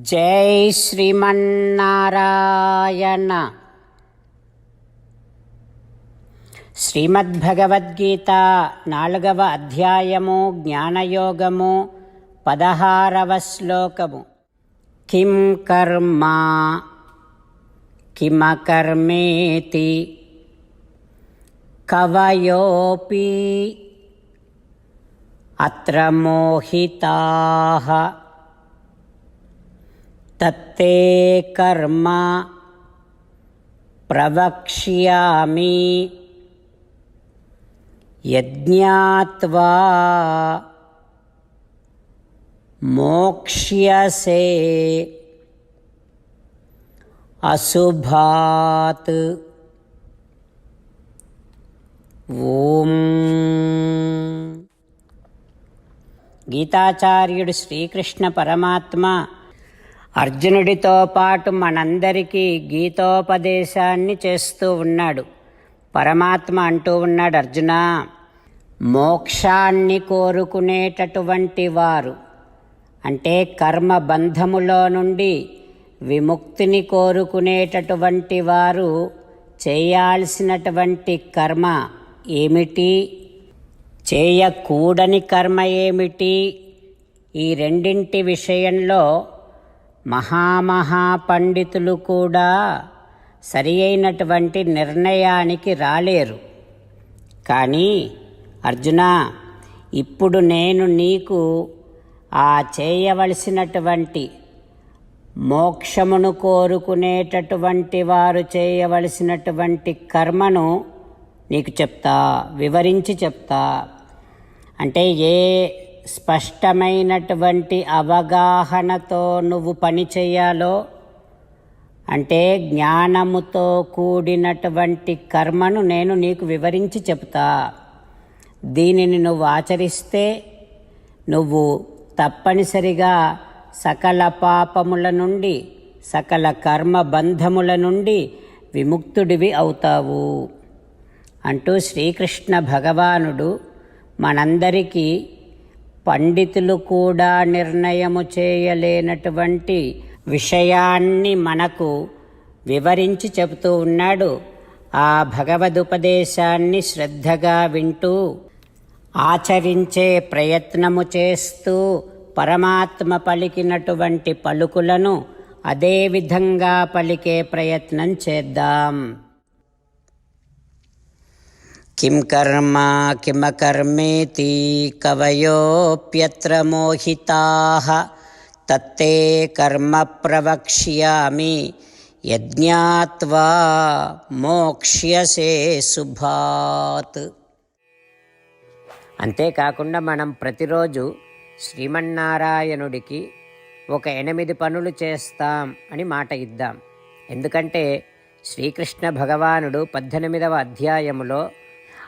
జై శ్రీమన్నారాయణ. శ్రీమద్భగవద్గీత నాలుగవ అధ్యాయము జ్ఞానయోగము పదహారవ శ్లోకము. కిం కర్మ? కిమకర్మేతి కవయోపి? అత్ర మోహితాః? తత్తే కర్మ ప్రవక్ష్యామి యజ్ఞాత్వా మోక్ష్యసే అశుభాత్ ఓం గీతాచార్యుడు శ్రీకృష్ణ పరమాత్మ అర్జునుడితో పాటు మనందరికీ గీతోపదేశాన్ని చేస్తూ ఉన్నాడు. పరమాత్మ అంటూ ఉన్నాడు అర్జున మోక్షాన్ని కోరుకునేటటువంటి వారు అంటే కర్మ బంధములో నుండి విముక్తిని కోరుకునేటటువంటి వారు చేయాల్సినటువంటి కర్మ ఏమిటి? చేయకూడని కర్మ ఏమిటి? ఈ రెండింటి విషయంలో మహామహాపండితులు కూడా సరి అయినటువంటి నిర్ణయానికి రాలేరు. కానీ అర్జున ఇప్పుడు నేను నీకు ఆ చేయవలసినటువంటి మోక్షమును కోరుకునేటటువంటి వారు చేయవలసినటువంటి కర్మను నీకు చెప్తా వివరించి చెప్తా. అంటే ఏ స్పష్టమైనటువంటి అవగాహనతో నువ్వు పని చేయాలో అంటే జ్ఞానముతో కూడినటువంటి కర్మను నేను నీకు వివరించి చెప్తా దీనిని నువ్వు ఆచరిస్తే నువ్వు తప్పనిసరిగా సకల పాపముల నుండి సకల కర్మ బంధముల నుండి విముక్తుడివి అవుతావు. అంటూ శ్రీకృష్ణ భగవానుడు మనందరికీ పండితులు కూడా నిర్ణయము చేయలేనటువంటి విషయాన్ని మనకు వివరించి చెబుతూ ఉన్నాడు. ఆ భగవదుపదేశాన్ని శ్రద్ధగా వింటూ ఆచరించే ప్రయత్నము చేస్తూ పరమాత్మ పలికినటువంటి పలుకులను అదే విధంగా పలికే ప్రయత్నం చేద్దాం. కిం కర్మ కిమకర్మేతి కవయోప్యత్ర మోహితా తత్తే కర్మ ప్రవక్ష్యామి యజ్ఞాత్వా మోక్ష్యసే శుభాత్ అంతేకాకుండా మనం ప్రతిరోజు శ్రీమన్నారాయణుడికి ఒక ఎనిమిది పనులు చేస్తాం అని మాట ఇద్దాం. ఎందుకంటే శ్రీకృష్ణ భగవానుడు పద్దెనిమిదవ అధ్యాయములో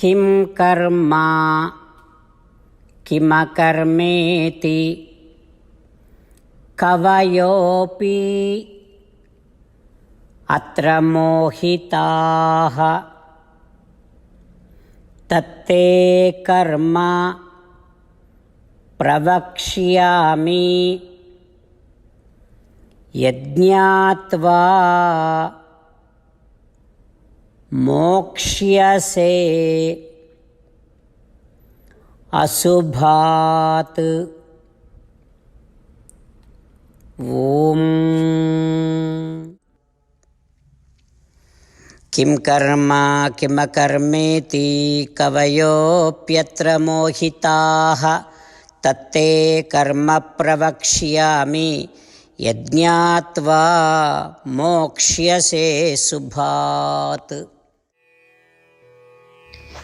किं कर्मा? किमकर्मेति कवयोऽपि? अत्र मोहिताः। तत्ते कर्म प्रवक्ष्यामि। यज्ञात्वा मोक्ष्यसे। अशुभात् किम कर्मा किम कर्मेति कवयोप्यत्र मोहिताः तत्ते कर्म प्रवक्ष्यामि। यज्ञात्वा मोक्ष्यसे शुभात्